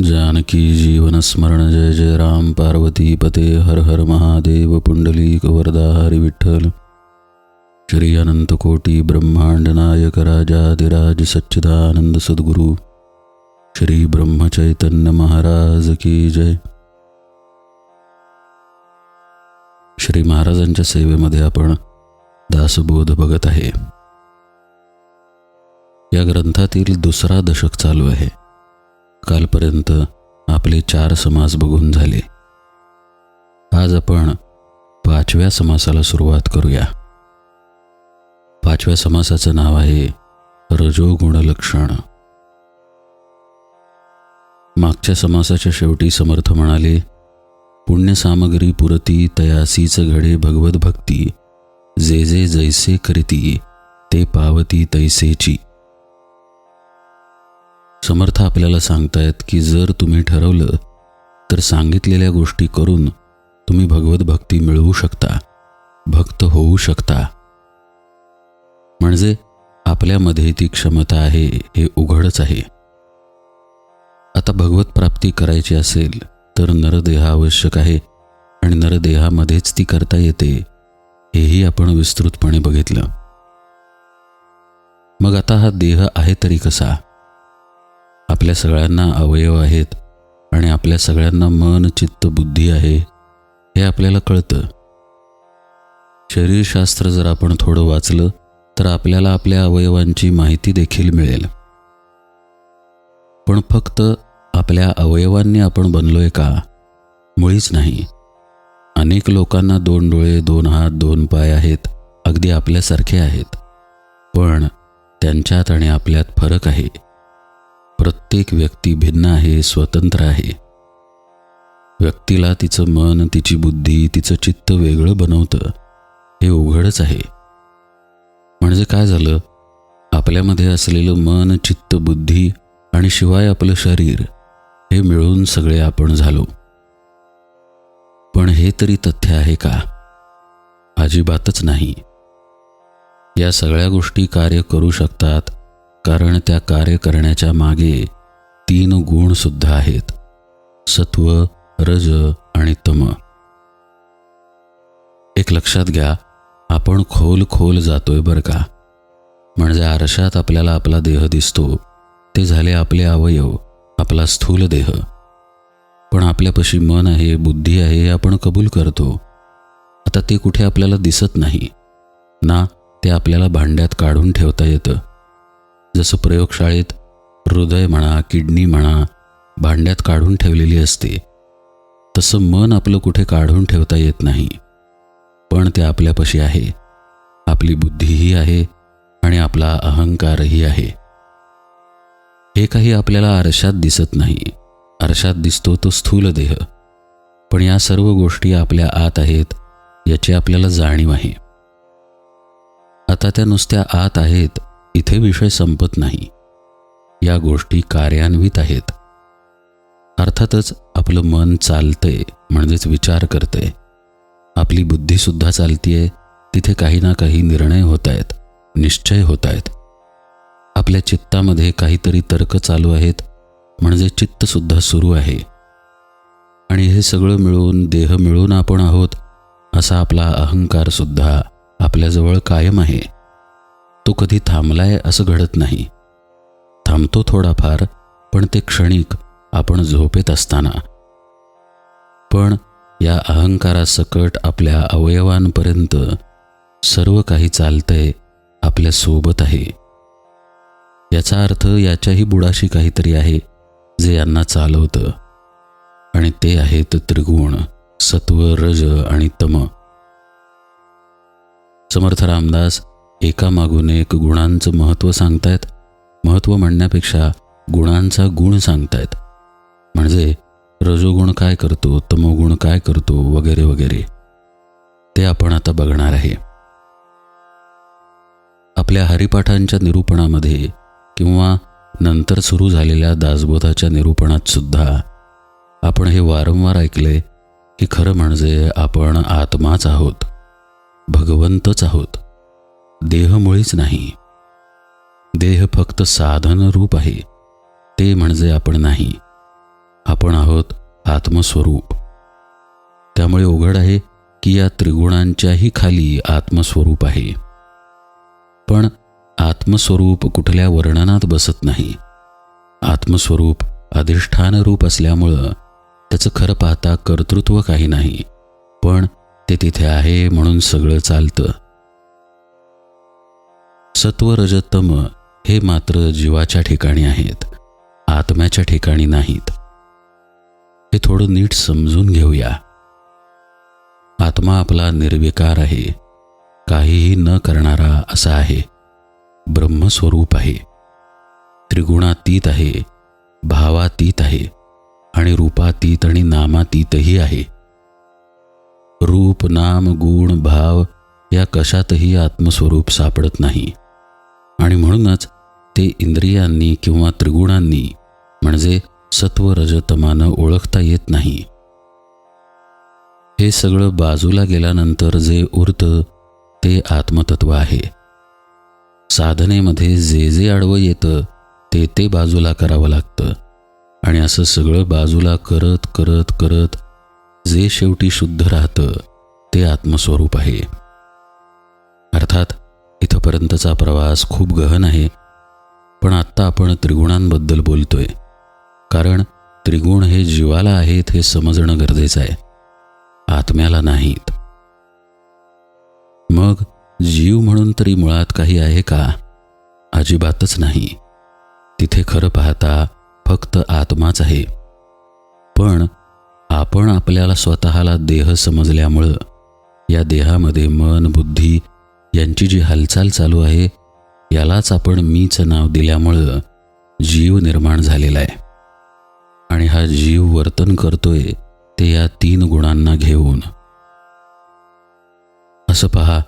जानकी जीवन स्मरण जय जय राम। पार्वती पते हर हर महादेव। पुंडलीक वरदा हरी विठ्ठल। श्री अनंतकोटी ब्रह्मांड नायक राजाधिराज सच्चिदानंद सद्गुरु। श्री ब्रह्मचैतन्य महाराज की जय। श्री महाराजांच्या सेवेमध्ये आपण दासबोध बघत आहे. या ग्रंथातील दुसरा दशक चालू आहे. कालपर्यंत आपले चार समास बघून झाले. आज आपण पाचव्या समासाला सुरुवात करूया. पाचव्या समासाचं नाव आहे रजोगुण लक्षण मागच्या समासाच्या शेवटी समर्थ म्हणाले पुण्यसामग्री पुरती तयासीच घडे भगवत भक्ती जे जे जैसे करीती ते पावती तैसेची. समर्थ आपल्याला सांगतायत की जर तुम्ही ठरवलं तर सांगितलेल्या गोष्टी करून तुम्ही भगवत भक्ती मिळवू शकता भक्त होऊ शकता. म्हणजे आपल्यामध्ये ती क्षमता आहे हे उघडच आहे. आता भगवत प्राप्ती करायची असेल तर नरदेह आवश्यक आहे आणि नरदेहामध्येच ती करता येते हेही आपण विस्तृतपणे बघितलं. मग आता हा देह आहे तरी कसा? आपल्या सगळ्यांना अवयव आहेत आणि आपल्या सगळ्यांना मन चित्त बुद्धी आहे हे आपल्याला कळतं. शरीरशास्त्र जर आपण थोडं वाचलं तर आपल्याला आपल्या अवयवांची माहिती देखील मिळेल. पण फक्त आपल्या अवयवांनी आपण बनलोय का? मुळीच नाही. अनेक लोकांना दोन डोळे दोन हात दोन पाय आहेत अगदी आपल्यासारखे आहेत. पण त्यांच्यात आणि आपल्यात फरक आहे. प्रत्येक व्यक्ती भिन्न आहे स्वतंत्र आहे. व्यक्तीला तिचं मन तिची बुद्धी तिचं चित्त वेगळं बनवतं हे उघडच आहे. म्हणजे काय झालं? आपल्यामध्ये असलेलं मन चित्त बुद्धी आणि शिवाय आपलं शरीर हे मिळून सगळे आपण झालो. पण हे तरी तथ्य आहे का? अजिबातच नाही. या सगळ्या गोष्टी कार्य करू शकतात कारण त्या कार्य करण्याच्या मागे तीन गुण सुद्धा आहेत. सत्व रज आणि तम. एक लक्षात घ्या आपण खोल खोल जातोय बरं का? म्हणजे आरशात आपल्याला आपला देह दिसतो ते झाले आपले अवयव आपला स्थूल देह. पण आपल्यापाशी मन आहे बुद्धी आहे हे आपण कबूल करतो. आता ते कुठे आपल्याला दिसत नाही. ना ते आपल्याला भांड्यात काढून ठेवता येतं. जसं प्रयोगशाळेत हृदय म्हणा किडनी म्हणा भांड्यात काढून ठेवलेली असते तसं मन आपलं कुठे काढून ठेवता येत नाही. पण ते आपल्यापाशी आहे. आपली बुद्धीही आहे आणि आपला अहंकारही आहे. हे काही आपल्याला आरशात दिसत नाही. आरशात दिसतो तो स्थूल देह. पण या सर्व गोष्टी आपल्या आत आहेत याची आपल्याला जाणीव आहे. आता त्या नुसत्या आत आहेत इथे विषय संपत नाही. या गोष्टी कार्यान्वित आहेत. अर्थातच आपलं मन चालतंय म्हणजेच विचार करते आपली बुद्धीसुद्धा चालतीये तिथे काही ना काही निर्णय होत आहेत निश्चय होत आहेत आपल्या चित्तामध्ये काहीतरी तर्क चालू आहेत म्हणजे चित्तसुद्धा सुरू आहे. आणि हे सगळं मिळून देह मिळून आपण आहोत असा आपला अहंकारसुद्धा आपल्याजवळ कायम आहे. तो कधी थांबलाय असं घडत नाही. थांबतो थोडाफार पण ते क्षणिक आपण झोपेत असताना. पण या अहंकारासकट आपल्या अवयवांपर्यंत सर्व काही चालतंय आपल्यासोबत आहे. याचा अर्थ याच्याही बुडाशी काहीतरी आहे जे यांना चालवतं. आणि ते आहेत त्रिगुण सत्व रज आणि तम. समर्थ रामदास एकामागून एक गुणांचं महत्त्व सांगतायत. महत्त्व म्हणण्यापेक्षा गुणांचा गुण सांगतायत. म्हणजे रजोगुण काय करतो तमोगुण काय करतो वगैरे वगैरे. ते आपण आता बघणार आहे. आपल्या हरिपाठांच्या निरूपणामध्ये किंवा नंतर सुरू झालेल्या दासबोधाच्या निरूपणात सुद्धा आपण हे वारंवार ऐकले की खरं म्हणजे आपण आत्माच आहोत. भगवंतच आहोत. देह मुळीच नाही. देह फक्त साधन रूप आहे ते म्हणजे आपण नाही. आपण आहोत आत्मस्वरूप. त्यामुळे उघड आहे की या त्रिगुणांच्याही खाली आत्मस्वरूप आहे. पण आत्मस्वरूप कुठल्या वर्णनात बसत नाही. आत्मस्वरूप अधिष्ठान रूप असल्यामुळं त्याचं खरं पाहता कर्तृत्व काही नाही. पण ते तिथे आहे म्हणून सगळं चालतं. सत्व रजतम हे मात्र जीवाच्या ठिकाणी आहेत आत्म्याच्या ठिकाणी नाहीत. हे थोडं नीट समजून घेऊया. आत्मा आपला निर्विकार आहे काहीही न करणारा असा आहे ब्रह्मस्वरूप आहे. त्रिगुणातीत आहे भावातीत आहे आणि रूपातीत आणि नामातीतही आहे. रूप नाम गुण भाव या कशातही आत्मस्वरूप सापडत नाही. आणि म्हणूनच ते इंद्रियांनी किंवा त्रिगुणांनी म्हणजे सत्व रजतमानं ओळखता येत नाही. हे सगळं बाजूला गेल्यानंतर जे उरतं ते आत्मतत्व आहे. साधनेमध्ये जे जे आडवं येतं ते ते बाजूला करावं लागतं. आणि असं सगळं बाजूला करत करत करत जे शेवटी शुद्ध राहतं ते आत्मस्वरूप आहे. अर्थात इथंपर्यंतचा प्रवास खूप गहन आहे पण आत्ता आपण त्रिगुणांबद्दल बोलतोय. कारण त्रिगुण हे जीवाला आहेत हे समजणं गरजेचं आहे. आत्म्याला नाहीत. मग जीव म्हणून तरी मुळात काही आहे का? अजिबातच नाही. तिथे खरं पाहता फक्त आत्माच आहे. पण आपण आपल्याला स्वतःला देह समजल्यामुळं या देहामध्ये मन बुद्धी यांची जी हालचाल चालू आहे यालाच आपण मीच नाव दिल्यामुळं जीव निर्माण झालेला आहे. आणि हा जीव वर्तन करतोय ते या तीन गुणांना घेऊन. असं पहा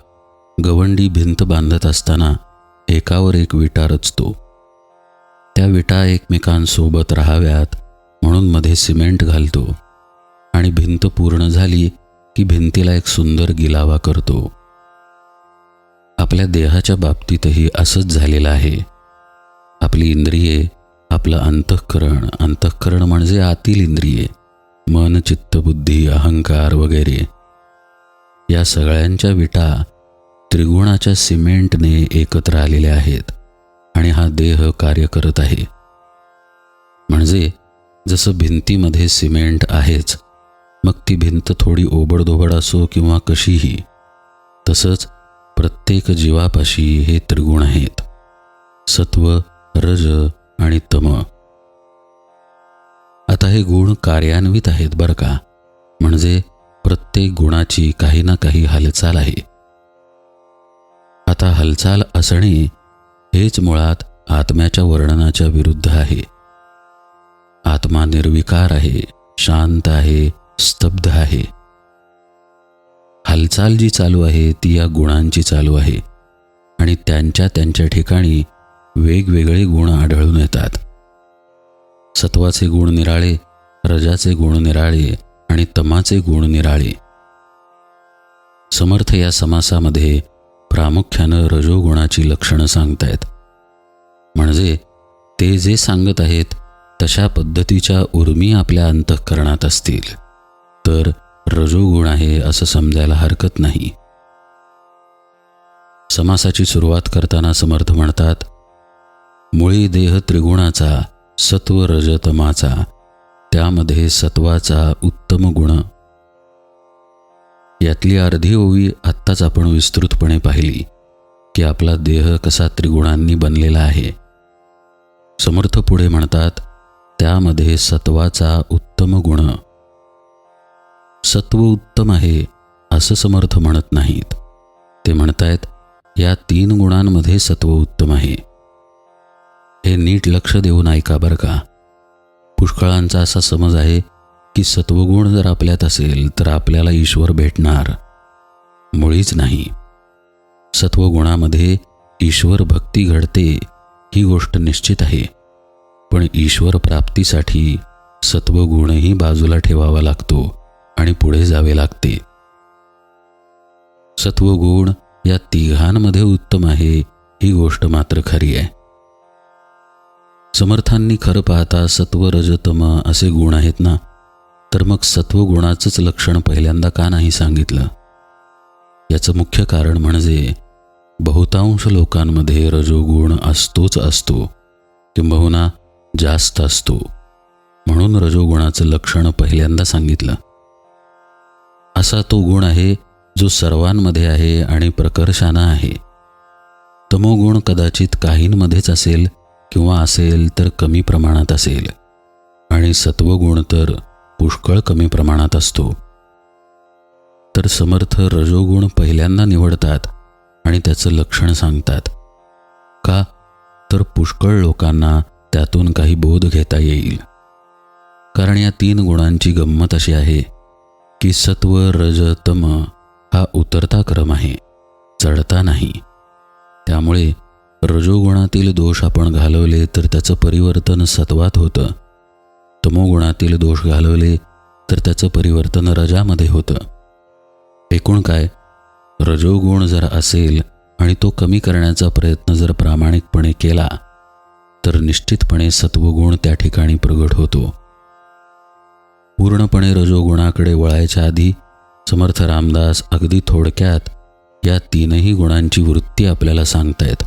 गवंडी भिंत बांधत असताना एकावर एक विटा रचतो. त्या विटा एकमेकांसोबत राहाव्यात म्हणून मध्ये सिमेंट घालतो. आणि भिंत पूर्ण झाली की भिंतीला एक सुंदर गिलावा करतो. आपल्या देहाच्या बाबतीतही असंच झालेलं आहे. आपली इंद्रिये आपलं अंतःकरण अंतःकरण म्हणजे आतील इंद्रिये मन चित्त बुद्धी अहंकार वगैरे. या सगळ्यांच्या विटा त्रिगुणाच्या सिमेंटने एकत्र आलेल्या आहेत आणि हा देह कार्य करत आहे. म्हणजे जसं भिंतीमध्ये सिमेंट आहेच मग ती भिंत थोडी ओबडधोबड असो किंवा कशीही तसंच प्रत्येक जीवापाशी हे त्रिगुण आहेत. सत्व रज आणि तम. आता हे गुण कार्यान्वित आहेत बरं का? म्हणजे प्रत्येक गुणाची काही ना काही हालचाल आहे. आता हालचाल असणे हेच मुळात आत्म्याच्या वर्णनाच्या विरुद्ध आहे. आत्मा निर्विकार आहे शांत आहे स्तब्ध आहे. हालचाल जी चालू आहे ती या गुणांची चालू आहे. आणि त्यांच्या त्यांच्या ठिकाणी वेगवेगळे गुण आढळून येतात. सत्वाचे गुण निराळे रजाचे गुण निराळे आणि तमाचे गुण निराळे. समर्थ या समासामध्ये प्रामुख्यानं रजोगुणाची लक्षणं सांगतायत. म्हणजे ते जे सांगत आहेत तशा पद्धतीच्या उर्मी आपल्या अंतःकरणात असतील. तर रजोगुण आहे असं समजायला हरकत नाही. समासाची सुरुवात करताना समर्थ म्हणतात मुळी देह त्रिगुणाचा सत्व रजतमाचा त्यामध्ये सत्वाचा उत्तम गुण. यातली अर्धी ओवी आत्ताच आपण विस्तृतपणे पाहिली की आपला देह कसा त्रिगुणांनी बनलेला आहे. समर्थ पुढे म्हणतात त्यामध्ये सत्वाचा उत्तम गुण. सत्व उत्तम आहे असं समर्थ म्हणत नाहीत. ते म्हणतायत या तीन गुणांमध्ये सत्व उत्तम आहे. हे नीट लक्ष देऊन ऐका बरं का. पुष्कळांचा असा समज आहे की सत्वगुण जर आपल्यात असेल तर आपल्याला ईश्वर भेटणार. मुळीच नाही. सत्वगुणामध्ये ईश्वर भक्ती घडते ही गोष्ट निश्चित आहे. पण ईश्वर प्राप्तीसाठी सत्वगुणही बाजूला ठेवावा लागतो. आणि पुढे जावे लागते. सत्वगुण या तिघांमध्ये उत्तम आहे ही गोष्ट मात्र खरी आहे. समर्थांनी खरं पाहता सत्व रजतम असे गुण आहेत ना? तर मग सत्वगुणाचंच लक्षण पहिल्यांदा का नाही सांगितलं? याचं मुख्य कारण म्हणजे बहुतांश लोकांमध्ये रजोगुण असतोच असतो किंबहुना जास्त असतो. म्हणून रजोगुणाचं लक्षण पहिल्यांदा सांगितलं. असा तो गुण आहे जो सर्वांमध्ये आहे आणि प्रकर्षानं आहे. तमोगुण कदाचित काहींमध्येच असेल किंवा असेल तर कमी प्रमाणात असेल. आणि सत्वगुण तर पुष्कळ कमी प्रमाणात असतो. तर समर्थ रजोगुण पहिल्यांदा निवडतात आणि त्याचं लक्षण सांगतात. का? तर पुष्कळ लोकांना त्यातून काही बोध घेता येईल. कारण या तीन गुणांची गंमत अशी आहे की सत्व रज तम हा उतरता क्रम आहे चढता नाही. त्यामुळे रजोगुणातील दोष आपण घालवले तर त्याचं परिवर्तन सत्वात होतं. तमोगुणातील दोष घालवले तर त्याचं परिवर्तन रजामध्ये होतं. एकूण काय? रजोगुण जर असेल आणि तो कमी करण्याचा प्रयत्न जर प्रामाणिकपणे केला तर निश्चितपणे सत्वगुण त्या ठिकाणी प्रगट होतो. पूर्णपणे रजोगुणाकडे वळायच्या आधी समर्थ रामदास अगदी थोडक्यात या तीनही गुणांची वृत्ती आपल्याला सांगतायत.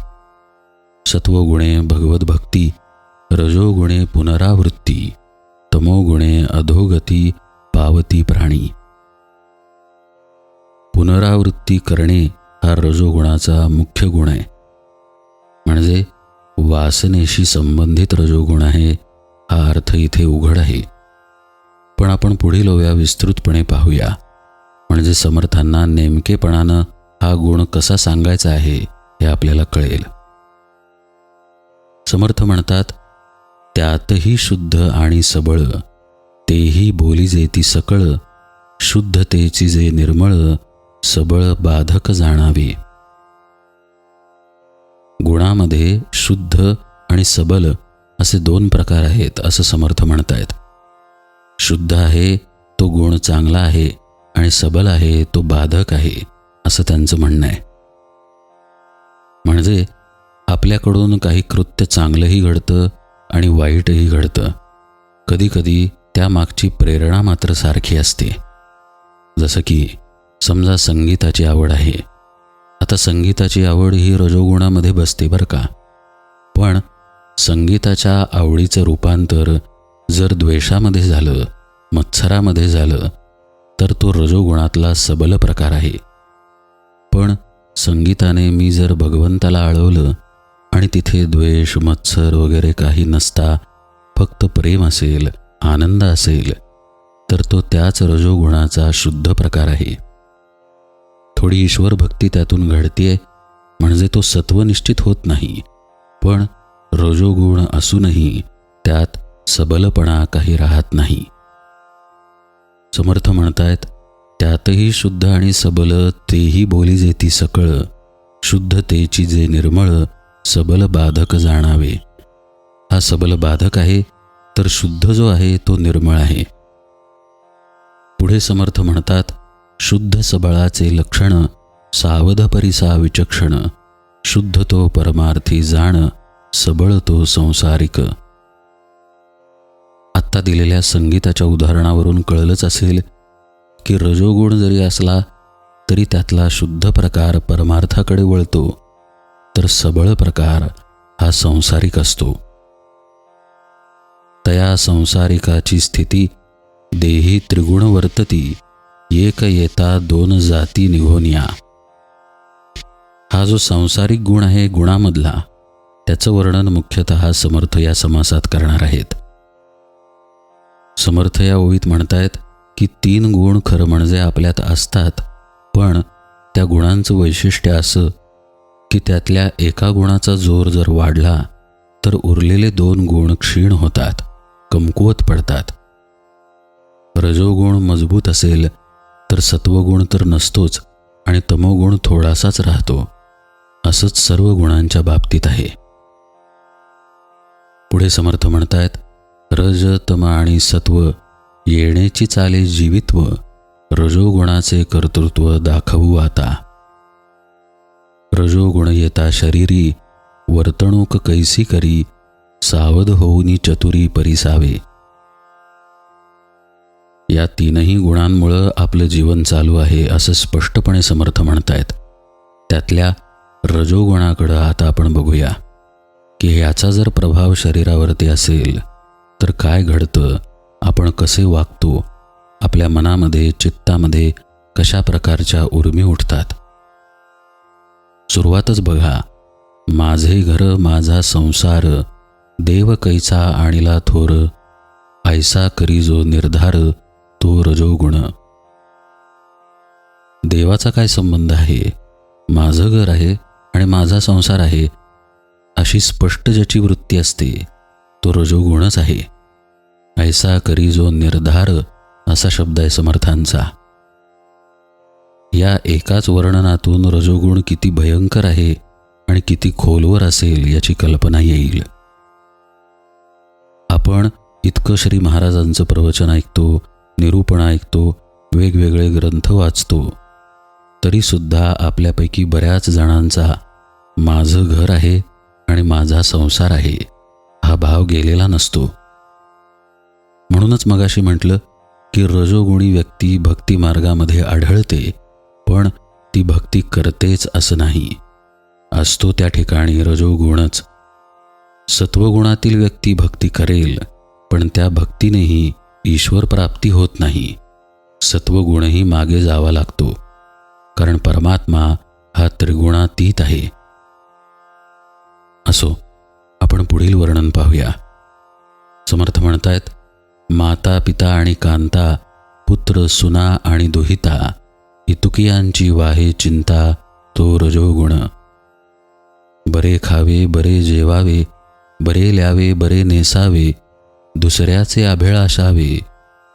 सत्वगुणे भगवत भक्ती रजोगुणे पुनरावृत्ती तमोगुणे अधोगती पावती प्राणी. पुनरावृत्ती करणे हा रजोगुणाचा मुख्य गुण आहे. म्हणजे वासनेशी संबंधित रजोगुण आहे हा अर्थ इथे उघड आहे. पण आपण पुढील ओव्या विस्तृतपणे पाहूया. म्हणजे समर्थांना नेमकेपणानं हा गुण कसा सांगायचा आहे हे आपल्याला कळेल. समर्थ म्हणतात त्यातही शुद्ध आणि सबळ तेही बोली जे ती सकळ शुद्धतेची जे निर्मळ सबळ बाधक जाणावी. गुणामध्ये शुद्ध आणि सबल असे दोन प्रकार आहेत असं समर्थ म्हणतायत. शुद्ध आहे तो गुण चांगला आहे आणि सबल आहे तो बाधक आहे असं त्यांचं म्हणणं आहे. म्हणजे आपल्याकडून काही कृत्य चांगलंही घडतं आणि वाईटही घडतं. कधीकधी त्यामागची प्रेरणा मात्र सारखी असते. जसं की समजा संगीताची आवड आहे. आता संगीताची आवड ही रजोगुणामध्ये बसते बरं का. पण संगीताच्या आवडीचं रूपांतर जर द्वेषामध्ये झालं मत्सरामध्ये झालं तर तो रजोगुणातला सबल प्रकार आहे. पण संगीताने मी जर भगवंताला आळवलं आणि तिथे द्वेष मत्सर वगैरे काही नसता फक्त प्रेम असेल आनंद असेल तर तो त्याच रजोगुणाचा शुद्ध प्रकार आहे. थोडी ईश्वर भक्ती त्यातून घडतीये म्हणजे तो सत्वनिश्चित होत नाही. पण रजोगुण असूनही त्यात सबलपणा काही राहत नाही. समर्थ म्हणतायत त्यातही शुद्ध आणि सबल तेही बोली जेती सकळ शुद्धतेची जे निर्मळ सबल बाधक जाणावे. हा सबल बाधक आहे तर शुद्ध जो आहे तो निर्मळ आहे. पुढे समर्थ म्हणतात शुद्ध सबळाचे लक्षण सावध परिसा विचक्षण शुद्ध तो परमार्थी जाण सबळ तो संसारिक. आत्ता दिलेल्या संगीताच्या उदाहरणावरून कळलंच असेल की रजोगुण जरी असला तरी त्यातला शुद्ध प्रकार परमार्थाकडे वळतो. तर सबळ प्रकार हा संसारिक असतो. तया संसारिकाची स्थिती देही त्रिगुण वर्तती एक येता दोन जाती निघोनिया हा जो सांसारिक गुण आहे गुणामधला त्याचं वर्णन मुख्यतः समर्थ या समासात करणार आहेत. समर्थ या ओळीत म्हणतायत की तीन गुण खरं म्हणजे आपल्यात असतात पण त्या गुणांचं वैशिष्ट्य असं की त्यातल्या एका गुणाचा जोर जर वाढला तर उरलेले दोन गुण क्षीण होतात कमकुवत पडतात. रजोगुण मजबूत असेल तर सत्वगुण तर नसतोच आणि तमोगुण थोडासाच राहतो असंच सर्व गुणांच्या बाबतीत आहे. पुढे समर्थ म्हणतायत रज तम आणि सत्व येण्याची चाले जीवित्व रजोगुणाचे कर्तृत्व दाखवू आता. रजोगुण येता शरीरी वर्तणूक कैसी करी सावध होऊनी चतुरी परिसावे. या तीनही गुणांमुळं आपलं जीवन चालू आहे असं स्पष्टपणे समर्थ म्हणतायत. त्यातल्या रजोगुणाकडं आता आपण बघूया. की ह्याचा जर प्रभाव शरीरावरती असेल तर काय घडतं? आपण कसे वागतो? आपल्या मनामध्ये चित्तामध्ये कशा प्रकारच्या उर्मी उठतात? सुरुवातच बघा. माझे घर माझा संसार देव कैसा आणिला थोर ऐसा करी जो निर्धार तो रजोगुण. देवाचा काय संबंध आहे? माझं घर आहे आणि माझा संसार आहे अशी स्पष्ट ज्याची वृत्ती असते. तो रजोगुणच आहे. ऐसा करी जो निर्धार असा शब्द आहे समर्थांचा. या एकाच वर्णनातून रजोगुण किती भयंकर आहे आणि किती खोलवर असेल याची कल्पना येईल. आपण इतकं श्री महाराजांचं प्रवचन ऐकतो निरूपण ऐकतो वेगवेगळे ग्रंथ वाचतो तरी सुद्धा आपल्यापैकी बऱ्याच जणांचा माझं घर आहे आणि माझा संसार आहे. हा भाव गेलेला नसतो. म्हणूनच मगाशी म्हटलं की रजोगुणी व्यक्ती भक्ती मार्गामध्ये आढळते पण ती भक्ती करतेच असं नाही. असतो त्या ठिकाणी रजोगुणच. सत्वगुणातील व्यक्ती भक्ती करेल पण त्या भक्तीनेही ईश्वर प्राप्ती होत नाही. सत्वगुणही मागे जावा लागतो कारण परमात्मा हा त्रिगुणातीत आहे. असो. आपण पुढील वर्णन पाहूया. समर्थ म्हणतायत माता पिता आणि कांता पुत्र सुना आणि दुहिता इतुकियांची वाहे चिंता तो रजोगुण. बरे खावे बरे जेवावे बरे ल्यावे बरे नेसावे दुसऱ्याचे अभिळाशावे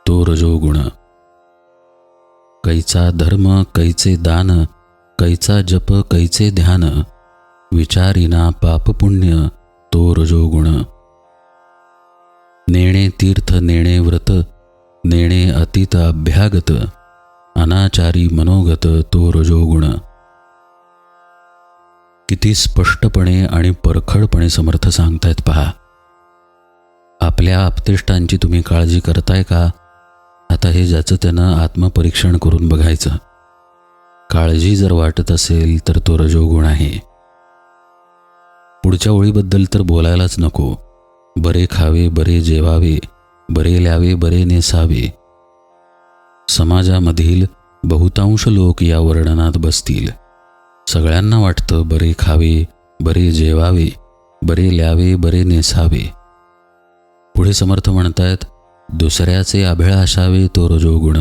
तो रजोगुण. कैचा धर्म कैचे दान कैचा जप कैचे ध्यान विचारिना पापपुण्य तो रजोगुण नेणे तीर्थ नेणे व्रत नेणे अतीत अभ्यागत अनाचारी मनोगत तो रजोगुण किती स्पष्टपणे आणि परखडपणे समर्थ सांगतायत पहा. आपल्या आपतेष्टांची तुम्ही काळजी करताय का? आता हे ज्याचं त्यानं आत्मपरीक्षण करून बघायचं. काळजी जर वाटत असेल तर तो रजोगुण आहे. पुढच्या ओळीबद्दल तर बोलायलाच नको. बरे खावे बरे जेवावे बरे ल्यावे बरे नेसावे. समाजामधील बहुतांश लोक या वर्णनात बसतील. सगळ्यांना वाटतं बरे खावे बरे जेवावे बरे ल्यावे बरे नेसावे. पुढे समर्थ म्हणतायत दुसऱ्याचे अभिळाशावे तो रजोगुण.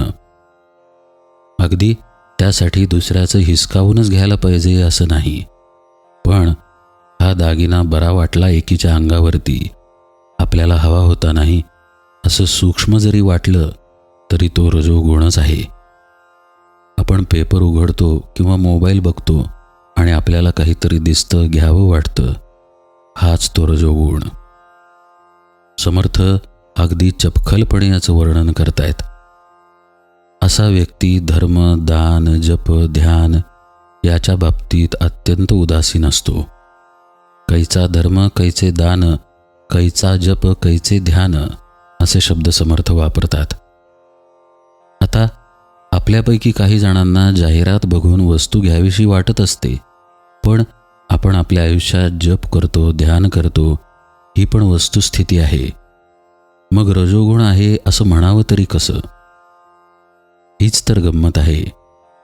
अगदी त्यासाठी दुसऱ्याचं हिसकावूनच घ्यायला पाहिजे असं नाही. पण हा दागिना बरा वाटला एकीच्या अंगावरती. आपल्याला हवा होता नाही. असं सूक्ष्म जरी वाटलं तरी तो रजोगुणच आहे. आपण पेपर उघडतो किंवा मोबाईल बघतो आणि आपल्याला काहीतरी दिसतं घ्यावं वाटतं. हाच तो रजोगुण. समर्थ अगदी चपखलपणे याचं वर्णन करतायत. असा व्यक्ती धर्म दान जप ध्यान याच्या बाबतीत अत्यंत उदासीन असतो. कैचा धर्म कैचे दान कैचा जप कैचे ध्यान असे शब्द समर्थ वापरतात. आता आपल्यापैकी काही जणांना जाहिरात बघून वस्तू घ्यावीशी वाटत असते पण आपण आपल्या आयुष्यात जप करतो ध्यान करतो ही पण वस्तुस्थिती आहे. मग रजोगुण आहे असं म्हणावं तरी कसं? हीच तर गंमत आहे.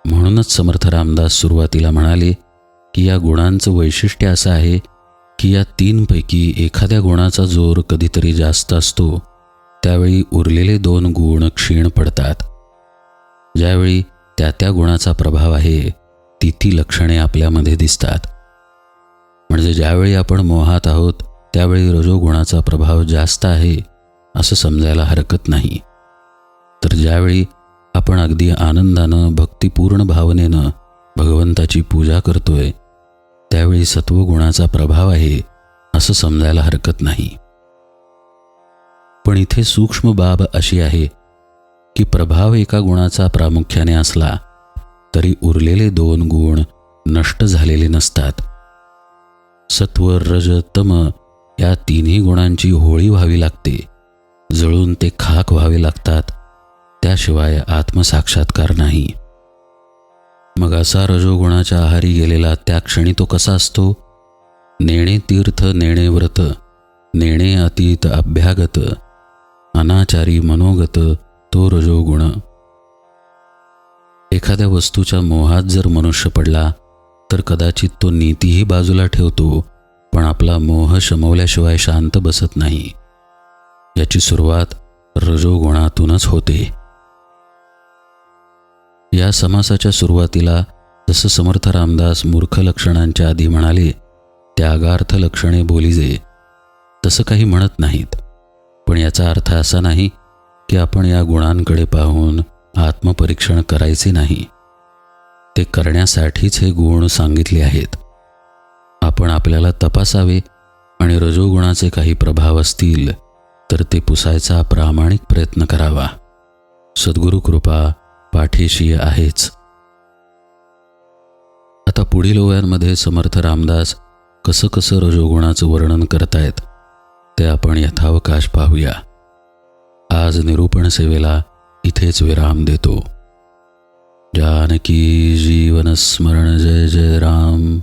म्हणूनच समर्थ रामदास सुरुवातीला म्हणाले की या गुणांचं वैशिष्ट्य असं आहे की या तीनपैकी एखाद्या गुणाचा जोर कधीतरी जास्त असतो त्यावेळी उरलेले दोन गुण क्षीण पडतात. ज्यावेळी त्या त्या गुणाचा प्रभाव आहे ती ती लक्षणे आपल्यामध्ये दिसतात. म्हणजे ज्यावेळी आपण मोहात आहोत त्यावेळी रजोगुणाचा प्रभाव जास्त आहे असं समजायला हरकत नाही. तर ज्यावेळी आपण अगदी आनंदानं भक्तिपूर्ण भावनेनं भगवंताची पूजा करतोय त्यावेळी सत्वगुणाचा प्रभाव आहे असं समजायला हरकत नाही. पण इथे सूक्ष्म बाब अशी आहे की प्रभाव एका गुणाचा प्रामुख्याने असला तरी उरलेले दोन गुण नष्ट झालेले नसतात. सत्व रज तम या तिन्ही गुणांची होळी व्हावी लागते. जळून ते खाक व्हावे लागतात. त्याशिवाय आत्मसाक्षात्कार नाही. मग असा रजोगुणाच्या आहारी गेलेला त्या क्षणी तो कसा असतो? नेणे तीर्थ नेणे व्रत नेणे अतीत अभ्यागत अनाचारी मनोगत तो रजोगुण. एखाद्या वस्तूच्या मोहात जर मनुष्य पडला तर कदाचित तो नीतीही बाजूला ठेवतो पण आपला मोह शमवल्याशिवाय शांत बसत नाही. याची सुरुवात रजोगुणातूनच होते. या समासाच्या सुरुवातीला जसं समर्थ रामदास मूर्ख लक्षणांच्या आधी म्हणाले त्यागार्थ लक्षणे बोलीजे. तसं काही म्हणत नाहीत. पण याचा अर्थ असा नाही की आपण या गुणांकडे पाहून आत्मपरीक्षण करायचे नाही. ते करण्यासाठीच हे गुण सांगितले आहेत. आपण आपल्याला तपासावे आणि रजोगुणाचे काही प्रभाव असतील तर ते पुसायचा प्रामाणिक प्रयत्न करावा. सद्गुरु कृपा पाठीशी आहेच. आता पुढील ओव्यांमध्ये समर्थ रामदास कसं कसं रजोगुणाचं वर्णन करतायत ते आपण यथावकाश पाहूया. आज निरूपण सेवेला इथेच विराम देतो. जानकी जीवन स्मरण जय जय राम.